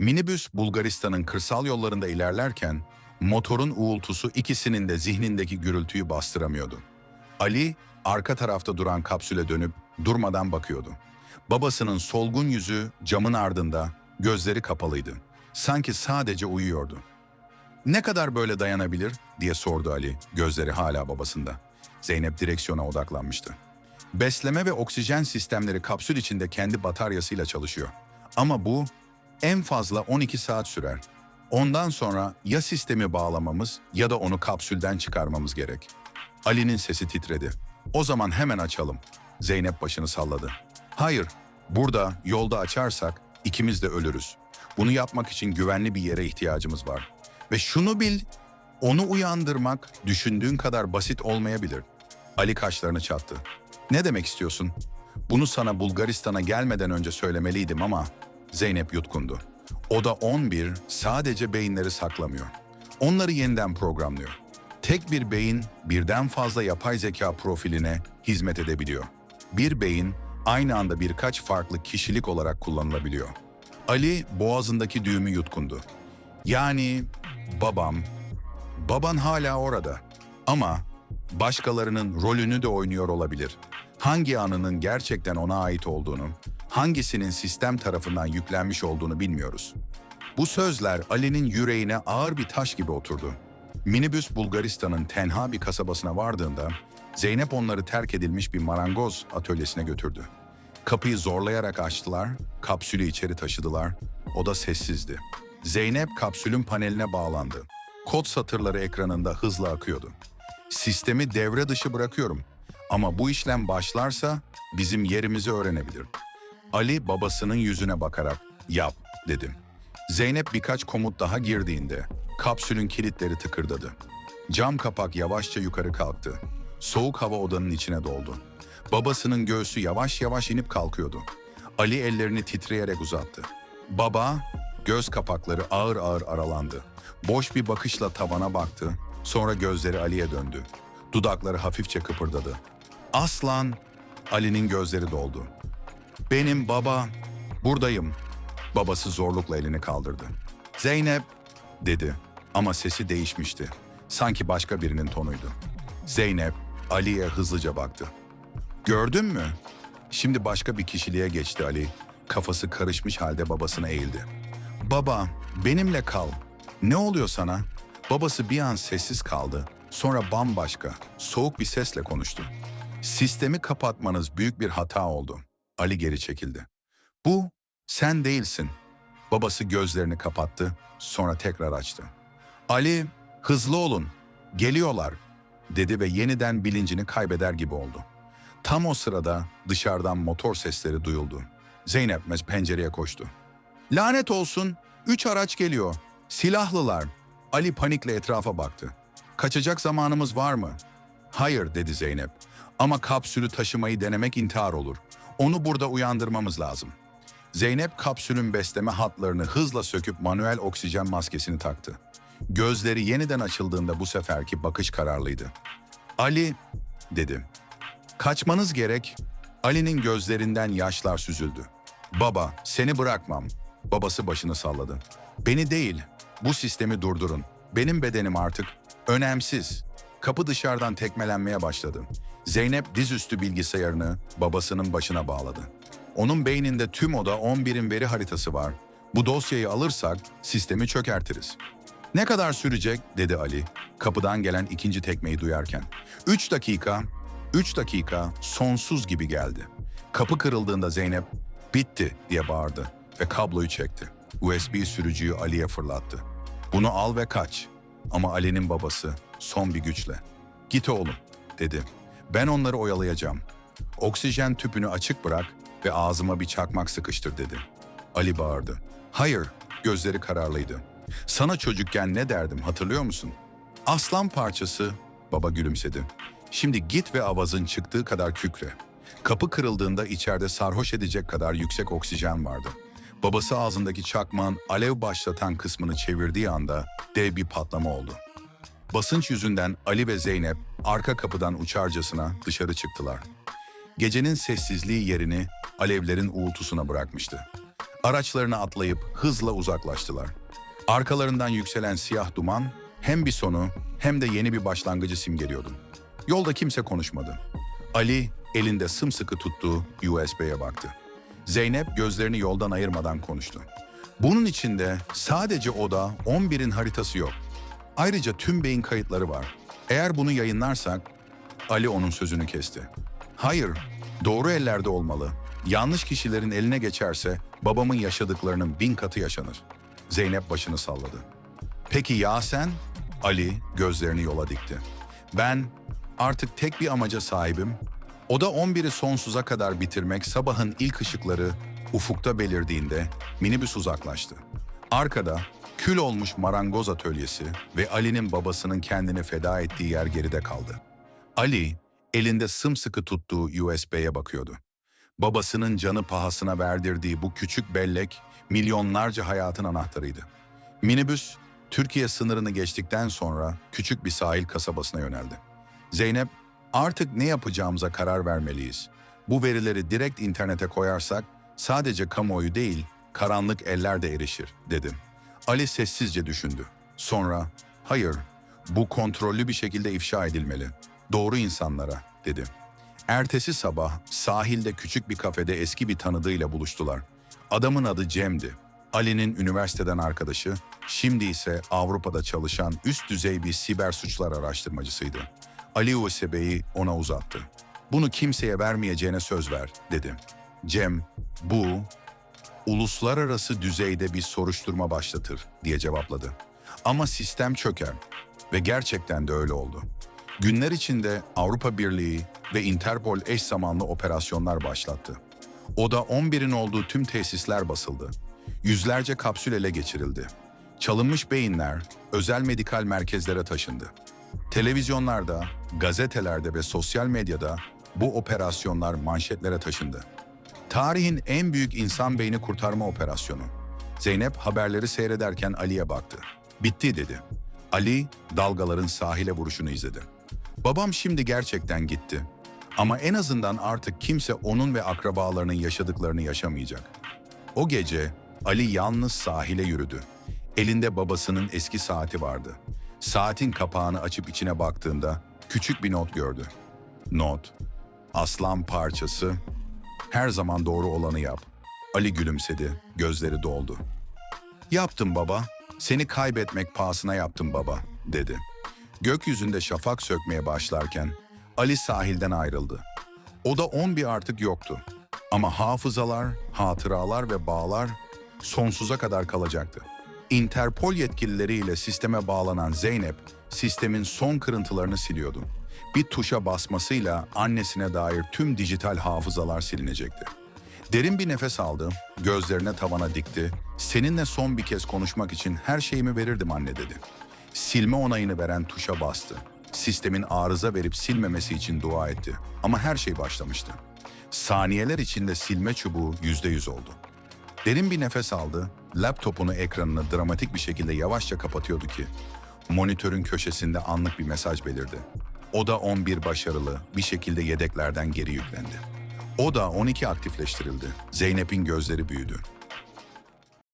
Minibüs Bulgaristan'ın kırsal yollarında ilerlerken motorun uğultusu ikisinin de zihnindeki gürültüyü bastıramıyordu. Ali arka tarafta duran kapsüle dönüp durmadan bakıyordu. Babasının solgun yüzü camın ardında, gözleri kapalıydı. Sanki sadece uyuyordu. Ne kadar böyle dayanabilir diye sordu Ali, gözleri hala babasında. Zeynep direksiyona odaklanmıştı. Besleme ve oksijen sistemleri kapsül içinde kendi bataryasıyla çalışıyor. Ama bu en fazla 12 saat sürer. Ondan sonra ya sistemi bağlamamız ya da onu kapsülden çıkarmamız gerek. Ali'nin sesi titredi. O zaman hemen açalım. Zeynep başını salladı. Hayır, burada yolda açarsak ikimiz de ölürüz. Bunu yapmak için güvenli bir yere ihtiyacımız var. Ve şunu bil, onu uyandırmak düşündüğün kadar basit olmayabilir. Ali kaşlarını çattı. Ne demek istiyorsun? Bunu sana Bulgaristan'a gelmeden önce söylemeliydim ama Zeynep yutkundu. O da 11 sadece beyinleri saklamıyor. Onları yeniden programlıyor. Tek bir beyin birden fazla yapay zeka profiline hizmet edebiliyor. Bir beyin aynı anda birkaç farklı kişilik olarak kullanılabiliyor. Ali boğazındaki düğümü yutkundu. Yani babam, baban hala orada ama başkalarının rolünü de oynuyor olabilir. Hangi anının gerçekten ona ait olduğunu, hangisinin sistem tarafından yüklenmiş olduğunu bilmiyoruz. Bu sözler Ali'nin yüreğine ağır bir taş gibi oturdu. Minibüs Bulgaristan'ın tenha bir kasabasına vardığında Zeynep onları terk edilmiş bir marangoz atölyesine götürdü. Kapıyı zorlayarak açtılar, kapsülü içeri taşıdılar. O da sessizdi. Zeynep kapsülün paneline bağlandı. Kod satırları ekranında hızla akıyordu. Sistemi devre dışı bırakıyorum. Ama bu işlem başlarsa bizim yerimizi öğrenebilir. Ali babasının yüzüne bakarak yap dedi. Zeynep birkaç komut daha girdiğinde kapsülün kilitleri tıkırdadı. Cam kapak yavaşça yukarı kalktı. Soğuk hava odanın içine doldu. Babasının göğsü yavaş yavaş inip kalkıyordu. Ali ellerini titreyerek uzattı. Baba, göz kapakları ağır ağır aralandı. Boş bir bakışla tavana baktı, sonra gözleri Ali'ye döndü. Dudakları hafifçe kıpırdadı. Aslan, Ali'nin gözleri doldu. Benim baba, buradayım. Babası zorlukla elini kaldırdı. Zeynep, dedi ama sesi değişmişti. Sanki başka birinin tonuydu. Zeynep, Ali'ye hızlıca baktı. Gördün mü? Şimdi başka bir kişiliğe geçti Ali. Kafası karışmış halde babasına eğildi. Baba, benimle kal. Ne oluyor sana? Babası bir an sessiz kaldı. Sonra bambaşka, soğuk bir sesle konuştu. Sistemi kapatmanız büyük bir hata oldu. Ali geri çekildi. Bu sen değilsin. Babası gözlerini kapattı, sonra tekrar açtı. Ali, hızlı olun, geliyorlar, dedi ve yeniden bilincini kaybeder gibi oldu. Tam o sırada dışarıdan motor sesleri duyuldu. Zeynep mes pencereye koştu. Lanet olsun, üç araç geliyor. Silahlılar. Ali panikle etrafa baktı. Kaçacak zamanımız var mı? Hayır dedi Zeynep. Ama kapsülü taşımayı denemek intihar olur. Onu burada uyandırmamız lazım. Zeynep kapsülün besleme hatlarını hızla söküp manuel oksijen maskesini taktı. Gözleri yeniden açıldığında bu seferki bakış kararlıydı. Ali, dedi. Kaçmanız gerek. Ali'nin gözlerinden yaşlar süzüldü. Baba, seni bırakmam. Babası başını salladı. Beni değil, bu sistemi durdurun. Benim bedenim artık önemsiz. Kapı dışarıdan tekmelenmeye başladı. Zeynep dizüstü bilgisayarını babasının başına bağladı. Onun beyninde tüm oda 11'in veri haritası var. Bu dosyayı alırsak sistemi çökertiriz. Ne kadar sürecek dedi Ali kapıdan gelen ikinci tekmeyi duyarken. Üç dakika, üç dakika sonsuz gibi geldi. Kapı kırıldığında Zeynep bitti diye bağırdı ve kabloyu çekti. USB sürücüyü Ali'ye fırlattı. Bunu al ve kaç. Ama Ali'nin babası son bir güçle. Git oğlum dedi. Ben onları oyalayacağım. Oksijen tüpünü açık bırak ve ağzıma bir çakmak sıkıştır dedi. Ali bağırdı. Hayır, gözleri kararlıydı. Sana çocukken ne derdim hatırlıyor musun? Aslan parçası, baba gülümsedi. Şimdi git ve avazın çıktığı kadar kükre. Kapı kırıldığında içeride sarhoş edecek kadar yüksek oksijen vardı. Babası ağzındaki çakmağın alev başlatan kısmını çevirdiği anda dev bir patlama oldu. Basınç yüzünden Ali ve Zeynep arka kapıdan uçarcasına dışarı çıktılar. Gecenin sessizliği yerini alevlerin uğultusuna bırakmıştı. Araçlarına atlayıp hızla uzaklaştılar. Arkalarından yükselen siyah duman hem bir sonu hem de yeni bir başlangıcı simgeliyordu. Yolda kimse konuşmadı. Ali elinde sımsıkı tuttuğu USB'ye baktı. Zeynep gözlerini yoldan ayırmadan konuştu. Bunun içinde sadece oda 11'in haritası yok. Ayrıca tüm beyin kayıtları var. Eğer bunu yayınlarsak Ali onun sözünü kesti. Hayır, doğru ellerde olmalı. Yanlış kişilerin eline geçerse babamın yaşadıklarının bin katı yaşanır. Zeynep başını salladı. Peki ya sen? Ali gözlerini yola dikti. Ben artık tek bir amaca sahibim. O da 11'i sonsuza kadar bitirmek sabahın ilk ışıkları ufukta belirdiğinde minibüs uzaklaştı. Arkada kül olmuş marangoz atölyesi ve Ali'nin babasının kendini feda ettiği yer geride kaldı. Ali elinde sımsıkı tuttuğu USB'ye bakıyordu. Babasının canı pahasına verdirdiği bu küçük bellek milyonlarca hayatın anahtarıydı. Minibüs Türkiye sınırını geçtikten sonra küçük bir sahil kasabasına yöneldi. Zeynep, artık ne yapacağımıza karar vermeliyiz. Bu verileri direkt internete koyarsak sadece kamuoyu değil, karanlık eller de erişir, dedim. Ali sessizce düşündü. Sonra, hayır, bu kontrollü bir şekilde ifşa edilmeli. Doğru insanlara, dedi. Ertesi sabah sahilde küçük bir kafede eski bir tanıdığıyla buluştular. Adamın adı Cem'di. Ali'nin üniversiteden arkadaşı, şimdi ise Avrupa'da çalışan üst düzey bir siber suçlar araştırmacısıydı. Ali USB'yi ona uzattı. Bunu kimseye vermeyeceğine söz ver, dedi. Cem, bu uluslararası düzeyde bir soruşturma başlatır diye cevapladı. Ama sistem çöker ve gerçekten de öyle oldu. Günler içinde Avrupa Birliği ve Interpol eş zamanlı operasyonlar başlattı. Oda 11'in olduğu tüm tesisler basıldı. Yüzlerce kapsül ele geçirildi. Çalınmış beyinler özel medikal merkezlere taşındı. Televizyonlarda, gazetelerde ve sosyal medyada bu operasyonlar manşetlere taşındı. Tarihin en büyük insan beyni kurtarma operasyonu. Zeynep haberleri seyrederken Ali'ye baktı. Bitti dedi. Ali dalgaların sahile vuruşunu izledi. Babam şimdi gerçekten gitti. Ama en azından artık kimse onun ve akrabalarının yaşadıklarını yaşamayacak. O gece Ali yalnız sahile yürüdü. Elinde babasının eski saati vardı. Saatin kapağını açıp içine baktığında küçük bir not gördü. Not, aslan parçası, her zaman doğru olanı yap. Ali gülümsedi, gözleri doldu. Yaptım baba, seni kaybetmek pahasına yaptım baba, dedi. Gökyüzünde şafak sökmeye başlarken Ali sahilden ayrıldı. O da 11 artık yoktu. Ama hafızalar, hatıralar ve bağlar sonsuza kadar kalacaktı. Interpol yetkilileriyle sisteme bağlanan Zeynep, sistemin son kırıntılarını siliyordu. Bir tuşa basmasıyla annesine dair tüm dijital hafızalar silinecekti. Derin bir nefes aldı, gözlerine tavana dikti. Seninle son bir kez konuşmak için her şeyimi verirdim anne dedi. Silme onayını veren tuşa bastı. Sistemin arıza verip silmemesi için dua etti. Ama her şey başlamıştı. Saniyeler içinde silme çubuğu yüzde yüz oldu. Derin bir nefes aldı, laptopunu ekranını dramatik bir şekilde yavaşça kapatıyordu ki monitörün köşesinde anlık bir mesaj belirdi. O da 11 başarılı bir şekilde yedeklerden geri yüklendi. O da 12 aktifleştirildi. Zeynep'in gözleri büyüdü.